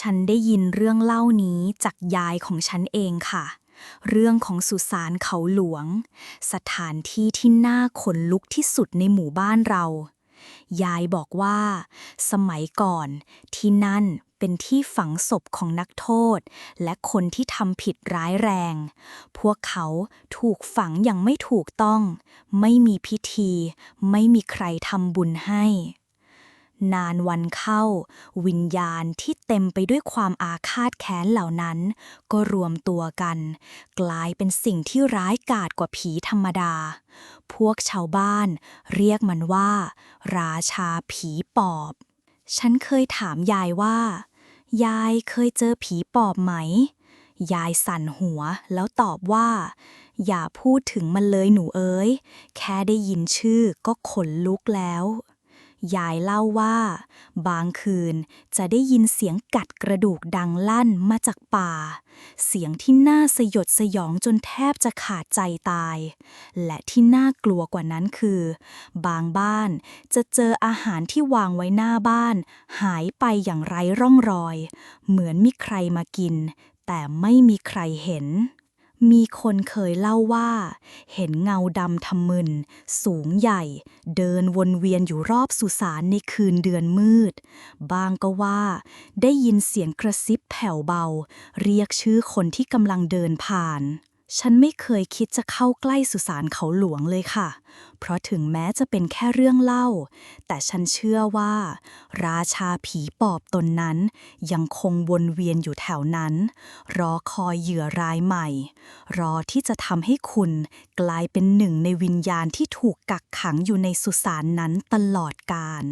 ฉันได้ยินเรื่องเล่านี้จากยายของฉันเองค่ะ เรื่องของสุสานเขาหลวง สถานที่ที่น่าขนลุกที่สุดในหมู่บ้านเรา ยายบอกว่า สมัยก่อนที่นั่นเป็นที่ฝังศพของนักโทษ และคนที่ทำผิดร้ายแรง พวกเขาถูกฝังอย่างไม่ถูกต้อง ไม่มีพิธี ไม่มีใครทำบุญให้ นานวันเข้า วิญญาณที่เต็มไปด้วยความอาฆาตแค้นเหล่านั้น ก็รวมตัวกัน กลายเป็นสิ่งที่ร้ายกาจกว่าผีธรรมดา พวกชาวบ้านเรียกมันว่า ราชาผีปอบ ฉันเคยถามยายว่า ยายเคยเจอผีปอบไหม ยายสั่นหัวแล้วตอบว่า อย่าพูดถึงมันเลยหนูเอ้ย แค่ได้ยินชื่อก็ขนลุกแล้ว ยายเล่าว่า บางคืนจะได้ยินเสียงกัดกระดูกดังลั่นมาจากป่า เสียงที่น่าสยดสยองจนแทบจะขาดใจตาย และที่น่ากลัวกว่านั้นคือ บางบ้านจะเจออาหารที่วางไว้หน้าบ้าน หายไปอย่างไร้ร่องรอย เหมือนมีใครมากิน แต่ไม่มีใครเห็น มีคนเคยเล่าว่า เห็นเงาดำทำมึน สูงใหญ่ เดินวนเวียนอยู่รอบสุสานในคืนเดือนมืด บางก็ว่า ได้ยินเสียงกระซิบแผ่วเบา เรียกชื่อคนที่กำลังเดินผ่าน ฉันไม่เคยคิดจะเข้าใกล้สุสานเขาหลวงเลยค่ะ เพราะถึงแม้จะเป็นแค่เรื่องเล่า แต่ฉันเชื่อว่า ราชาผีปอบตนนั้น ยังคงวนเวียนอยู่แถวนั้น รอคอยเหยื่อรายใหม่ รอที่จะทำให้คุณกลายเป็นหนึ่งในวิญญาณที่ถูกกักขังอยู่ในสุสานนั้นตลอดกาล